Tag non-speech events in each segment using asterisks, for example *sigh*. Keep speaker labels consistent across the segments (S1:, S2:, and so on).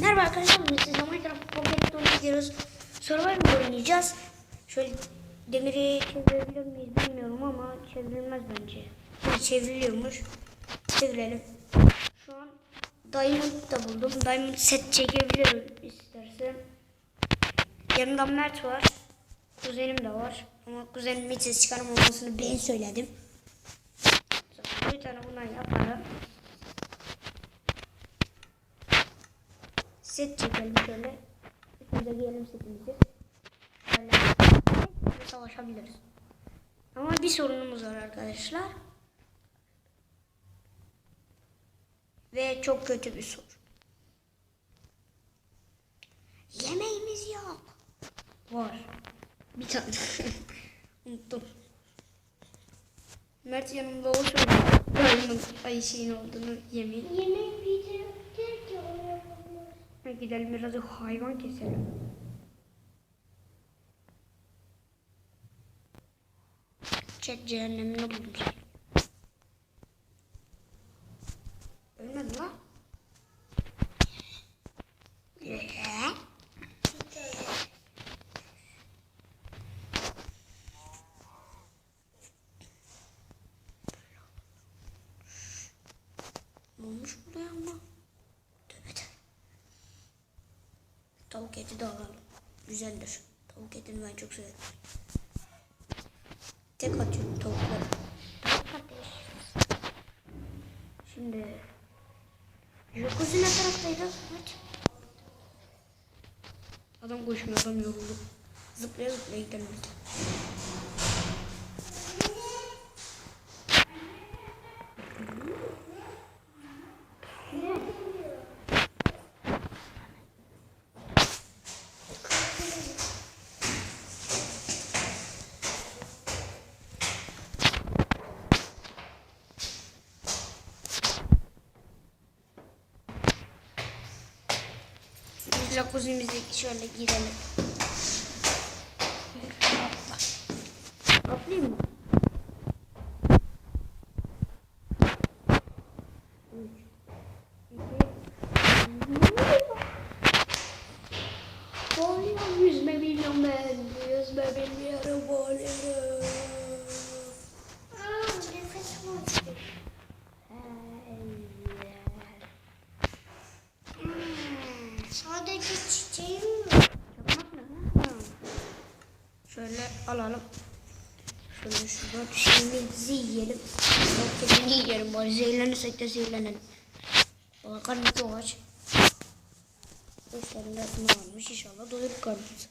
S1: Merhaba arkadaşlar, bugün sizle Minecraft Pocket Tour gidiyoruz. Survivor oynayacağız. Şöyle demiri çevirebilir miyiz bilmiyorum ama çevrilmez bence. Ha, çevriliyormuş. Çevirelim. Şu an Diamond da buldum. Diamond set çekebilirim istersen. Yanımda Mert var. Kuzenim de var. Ama kuzenim hiç ses çıkarmamasını ben söyledim. Bir tane bundan yaparım. Set çekelim şöyle. Üstümüze giyelim setimizi. Böyle savaşabiliriz. Ama bir sorunumuz var arkadaşlar. Ve çok kötü bir sorun. Yemeğimiz yok. Var. Bir tane. *laughs* Unuttum. Mert yanımda olsun. Dayımın ay şeyin olduğunu yemeği.
S2: Yemek onu
S1: Ha, Gidelim biraz hayvan keselim. Çek cehennemini buldum seni. Ölmedin lan. Yeah. Ne olmuş buraya ama? Tövbe tövbe. Tavuk eti de alalım. Güzeldir. Tavuk etini ben çok severim. Tek atıyorum tavukları. Şimdi Jacuzzi ne taraftaydı? Aç. Adam koşmuyor, adam yoruldu. Zıplaya zıplaya gidelim. Biz jacuzzi'mize şöyle girelim. Atla. Atlayayım mı? Yüzme bilmiyorum ben. Yüzme bilmiyorum, boğuluyorum.
S2: Sadece çiçeğim mi?
S1: Ne? Şöyle alalım. Şöyle şu dört şeyimizi yiyelim. Şeyini yiyelim bari zehirlenirsek de zehirlenelim. Karnımız çok aç. Beşlerinde atma varmış inşallah doyurur karnımızı.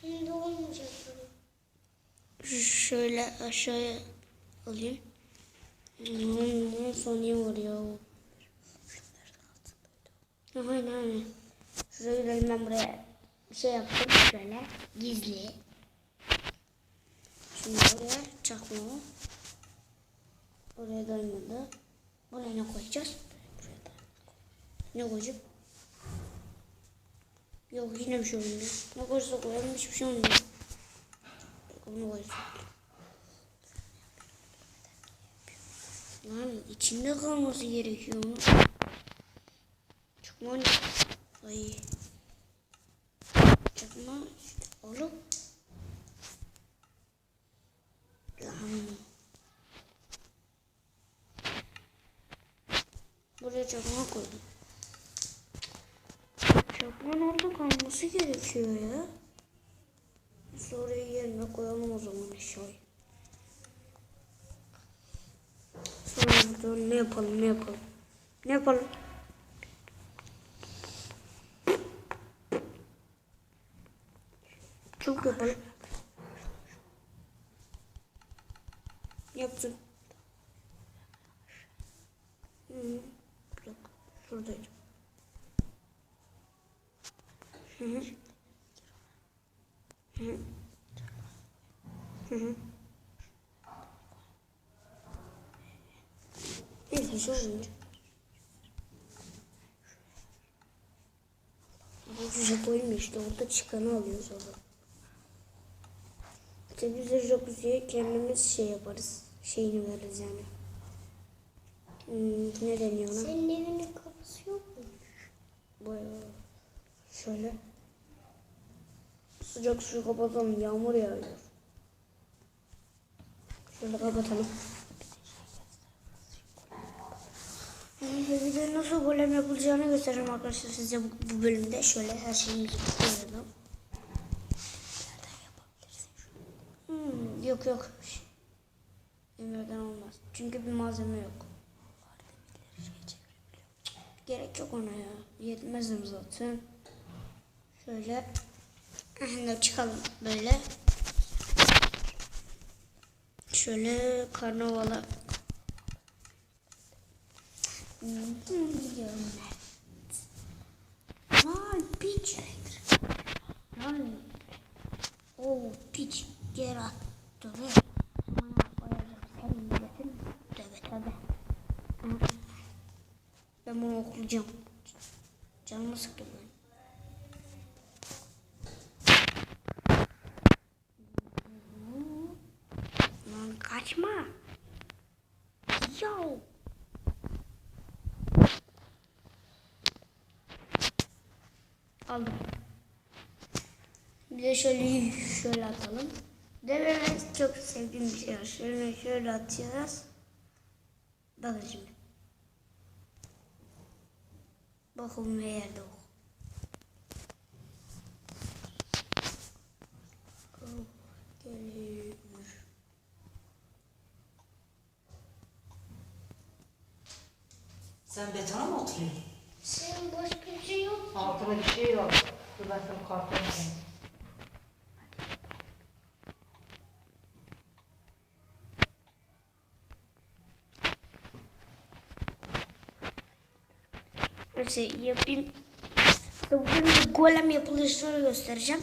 S2: Şimdi olmayacak.
S1: Şöyle aşağıya alayım. Var ya. Ha, Aynen aynen. Şuraya gidelim ben buraya bir şey yaptım şöyle gizli. Şimdi oraya çakma. Oraya doymadı. Oraya ne koyacağız? Buraya. Ne koyacağım? Yok yine bir şey olmuyor. Ne koyarsa koyalım hiçbir şey olmuyor. Onu koyacağım. Lan içinde kalması gerekiyor mu? Çıkma Ay. Çıkma oğlum. Lan. Buraya çakma koydum. Çakmanın orada kalması gerekiyor ya. Sonra yerine koyalım o zaman eşyayı. Sonra burada ne yapalım ne yapalım. Ne yapalım? Çok yapalım. Yaptım. Hı -hı. Bir dakika. Şuradaydı. Hı hı. Hı hı. Hı hı. Hiçbir şey olmuyor. Bu Japonya işte orada çıkanı alıyoruz orada. İşte biz de jacuzziye kendimiz şey yaparız. Şeyini veririz yani. Hmm, ne deniyor ona?
S2: Senin evinin kapısı yok mu?
S1: Bayağı şöyle. Sıcak suyu kapatalım. Yağmur yağıyor. Şöyle kapatalım. De nasıl golem yapılacağını göstereceğim arkadaşlar size bu, bu bölümde. Şöyle her şeyimizi koyalım. Hmm, yok yok. Demirden olmaz. Çünkü bir malzeme yok. Gerek yok ona ya. Yetmezdim zaten. Şöyle. Şimdi çıkalım böyle. Şöyle karnavala. Gidiyorum ben. Lan piç. Lan. O piç. Geri attı. Be. Bana koyacak. Sen milletin. Tövbe tövbe. Ben bunu okuyacağım. Canımı sıktı ben. Lan kaçma. Yo. Aldım. Bir de şöyle şöyle atalım. Dememe çok sevdiğim bir şey var. Şöyle şöyle atacağız. Bakın şimdi. Bakın ne yerde o. Geliyor.
S3: Sen betona mı oturuyorsun?
S2: Senin başka bir şey yok.
S3: Altına bir şey yok. Dur ben sana karton yapayım.
S1: Neyse yapayım. Bugün golem yapılışını göstereceğim.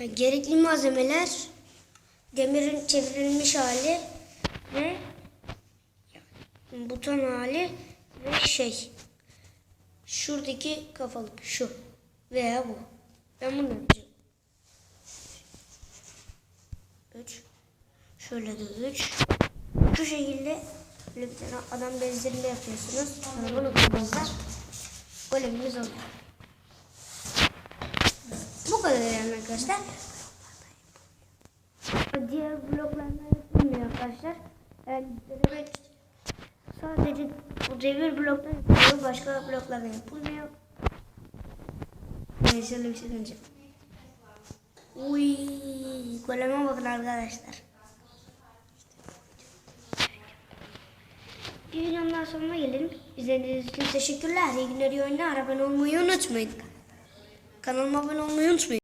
S1: Yani gerekli malzemeler demirin çevrilmiş hali ve buton hali ve şey şuradaki kafalık şu veya bu. Ben bunu yapacağım. 3 Şöyle de 3 Şu şekilde böyle bir tane adam benzerinde yapıyorsunuz. Sonra bunu koyduğunuzda golemimiz oluyor. Bu kadar yani arkadaşlar. Diğer bloklarla yapılmıyor arkadaşlar. Yani denemek sadece bu devir blokta yapılıyor. Başka bloklarla yapılmıyor. Neyse bir şey diyeceğim. Uy, goleme bakın arkadaşlar. Bir videonun daha sonuna gelelim. İzlediğiniz için teşekkürler. İyi günler, iyi oyunlar. Abone olmayı unutmayın. Kanalıma abone olmayı unutmayın.